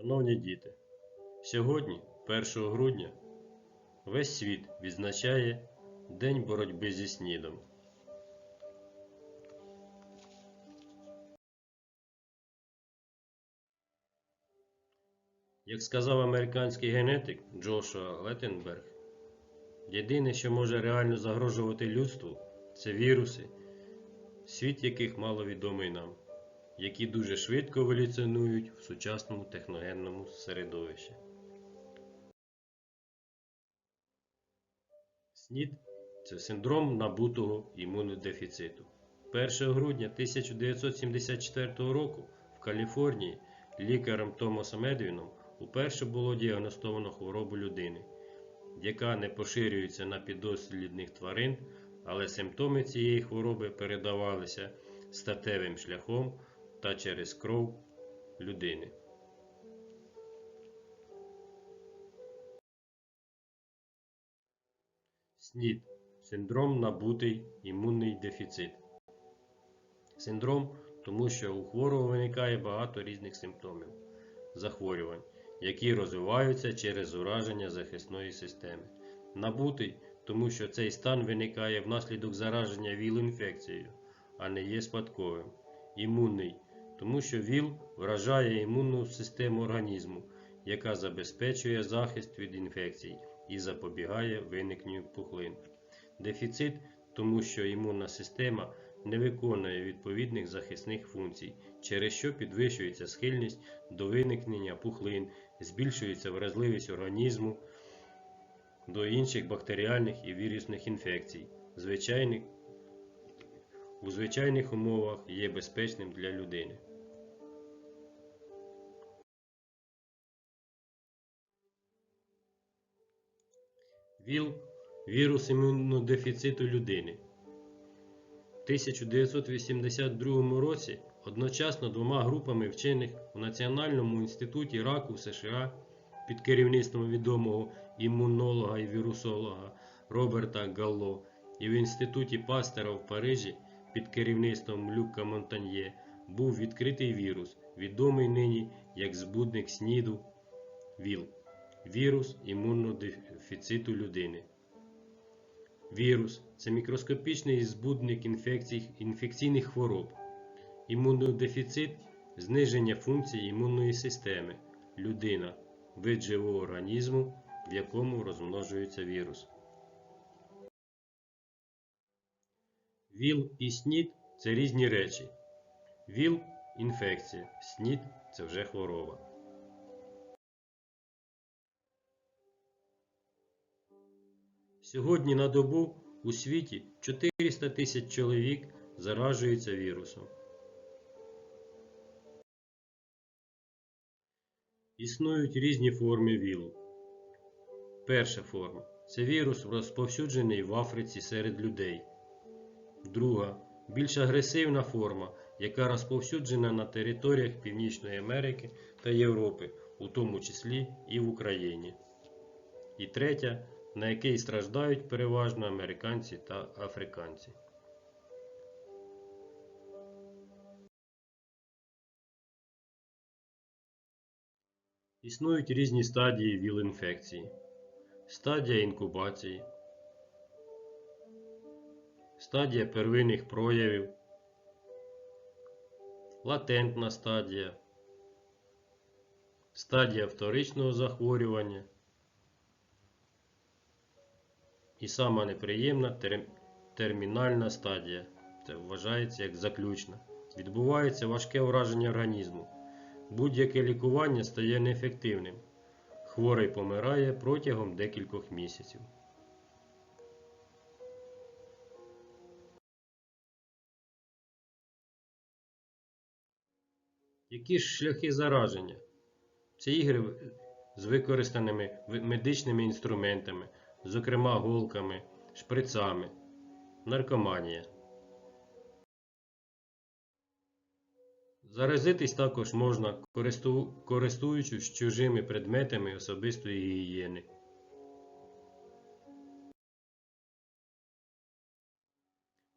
Шановні діти, сьогодні, 1 грудня, весь світ відзначає День боротьби зі СНІДом. Як сказав американський генетик Джошуа Леттенберг, єдине, що може реально загрожувати людству, це віруси, світ яких мало відомий нам, які дуже швидко еволюціонують в сучасному техногенному середовищі. СНІД це синдром набутого імунодефіциту. 1 грудня 1974 року в Каліфорнії лікарем Томасом Едвіном уперше було діагностовано хворобу людини, яка не поширюється на піддослідних тварин, але симптоми цієї хвороби передавалися статевим шляхом та через кров людини. СНІД синдром набутий імунний дефіцит. Синдром, тому що у хворого виникає багато різних симптомів захворювань, які розвиваються через ураження захисної системи. Набутий, тому що цей стан виникає внаслідок зараження ВІЛ-інфекцією, а не є спадковим. Імунний, тому що ВІЛ вражає імунну систему організму, яка забезпечує захист від інфекцій і запобігає виникненню пухлин. Дефіцит, тому що імунна система не виконує відповідних захисних функцій, через що підвищується схильність до виникнення пухлин, збільшується вразливість організму до інших бактеріальних і вірусних інфекцій. Звичайних, у звичайних умовах є безпечним для людини. ВІЛ вірус імунодефіциту людини. В 1982 році одночасно двома групами вчених у Національному інституті раку в США під керівництвом відомого імунолога і вірусолога Роберта Галло і в інституті Пастера в Парижі під керівництвом Люка Монтаньє був відкритий вірус, відомий нині як збудник СНІДу ВІЛ вірус імунодефіциту людини. Вірус це мікроскопічний збудник інфекцій, інфекційних хвороб. Імунодефіцит зниження функцій імунної системи, людина, вид живого організму, в якому розмножується вірус. ВІЛ і СНІД це різні речі. ВІЛ інфекція, СНІД це вже хвороба. Сьогодні на добу у світі 400 тисяч чоловік заражуються вірусом. Існують різні форми ВІЛу. Перша форма це вірус розповсюджений в Африці серед людей. Друга більш агресивна форма, яка розповсюджена на територіях Північної Америки та Європи, у тому числі і в Україні. І третя на який страждають переважно американці та африканці. Існують різні стадії ВІЛ-інфекції. Стадія інкубації, стадія первинних проявів, латентна стадія, стадія вторичного захворювання. І сама неприємна термінальна стадія. Це вважається як заключна. Відбувається важке враження організму. Будь-яке лікування стає неефективним. Хворий помирає протягом декількох місяців. Які ж шляхи зараження? Це ігри з використаними медичними інструментами зокрема голками, шприцами, наркоманія. Заразитись також можна, користуючись чужими предметами особистої гігієни.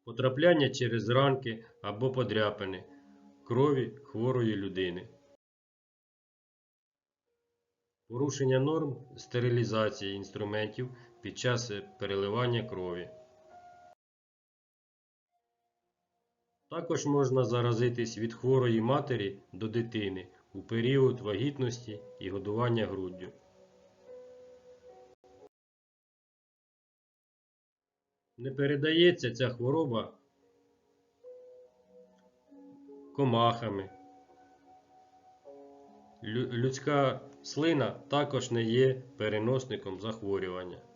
Потрапляння через ранки або подряпини крові хворої людини. порушення норм стерилізації інструментів під час переливання крові. Також можна заразитись від хворої матері до дитини у період вагітності і годування груддю. Не передається ця хвороба комахами. Людська слина також не є переносником захворювання.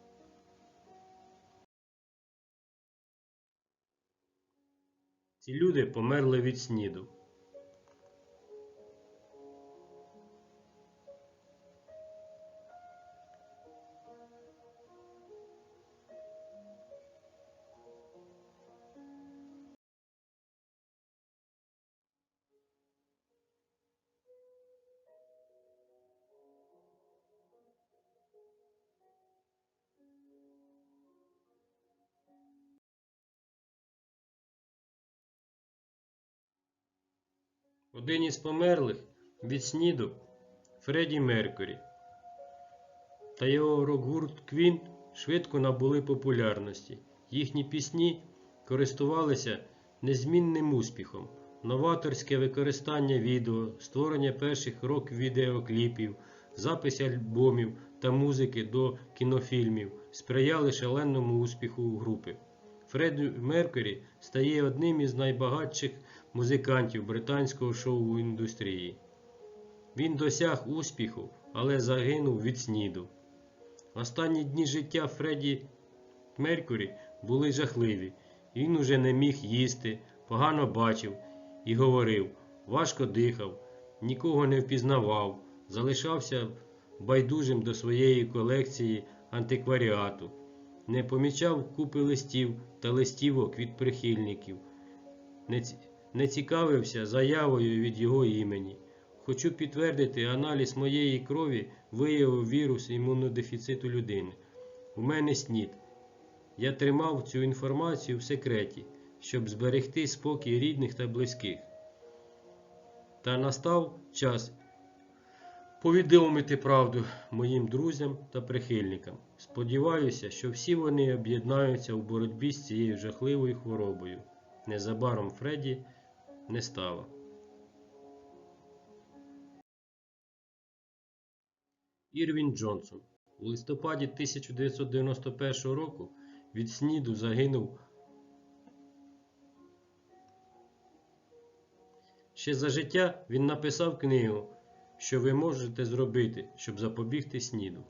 Ці люди померли від сніду. Один із померлих від сніду Фредді Меркурі та його рок-гурт Квін швидко набули популярності. Їхні пісні користувалися незмінним успіхом. Новаторське використання відео, створення перших рок-відеокліпів, запис альбомів та музики до кінофільмів сприяли шаленому успіху групи. Фредді Меркурі стає одним із найбагатших музикантів британського шоу-індустрії. Він досяг успіху, але загинув від сніду. Останні дні життя Фредді Меркурі були жахливі. Він уже не міг їсти, погано бачив і говорив, важко дихав, нікого не впізнавав, залишався байдужим до своєї колекції антикваріату, не помічав купи листів та листівок від прихильників, не, цікавився заявою від його імені. Хочу підтвердити, аналіз моєї крові виявив вірус імунодефіциту людини. У мене снід. Я тримав цю інформацію в секреті, щоб зберегти спокій рідних та близьких. Та настав час повідомити правду моїм друзям та прихильникам. Сподіваюся, що всі вони об'єднаються у боротьбі з цією жахливою хворобою. Незабаром Фредді не стало. Ірвін Джонсон у листопаді 1991 року від сніду загинув. Ще за життя він написав книгу, що ви можете зробити, щоб запобігти сніду.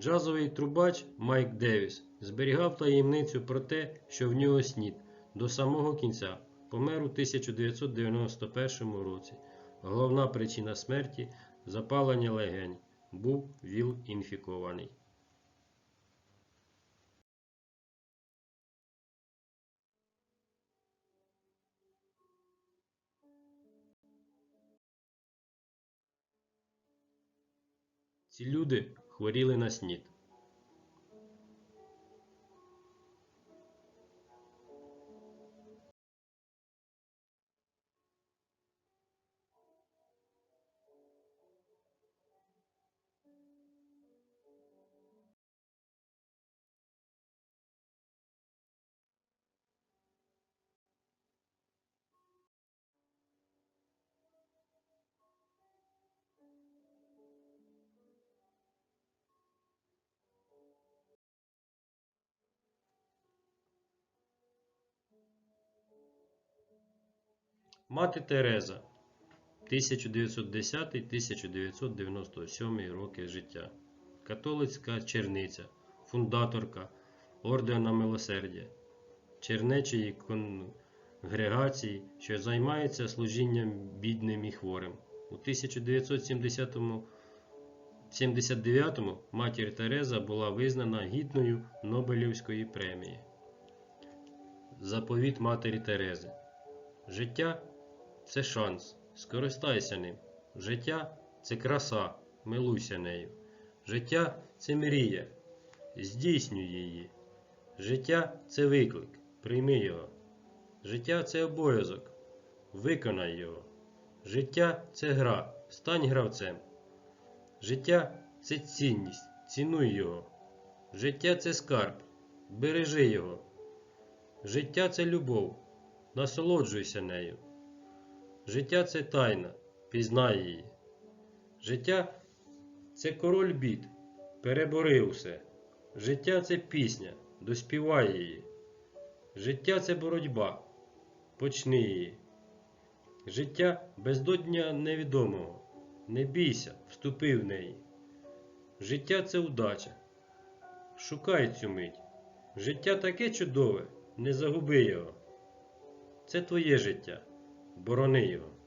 Джазовий трубач Майк Девіс зберігав таємницю про те, що в нього снід до самого кінця помер у 1991 році. Головна причина смерті запалення легень. Був ВІЛ інфікований. Ці люди хворіли на снід. Мати Тереза 1910-1997 роки життя. Католицька черниця, фундаторка Ордена Милосердя, чернечої конгрегації, що займається служінням бідним і хворим. У 1979 матір Тереза була визнана гідною Нобелівської премії. Заповіт матері Терези. Життя це шанс, скористайся ним. Життя це краса, милуйся нею. Життя це мрія, здійснюй її. Життя це виклик, прийми його. Життя це обов'язок. виконай його. Життя це гра, стань гравцем. Життя це цінність, цінуй його. Життя це скарб, бережи його. Життя це любов, насолоджуйся нею. Життя це тайна, пізнай її. Життя це король бід, перебори усе. Життя це пісня, доспівай її. Життя це боротьба, почни її. Життя бездодня невідомого. Не бійся, вступи в неї. Життя це удача. Шукай цю мить. Життя таке чудове, не загуби його. Це твоє життя. Боронејо.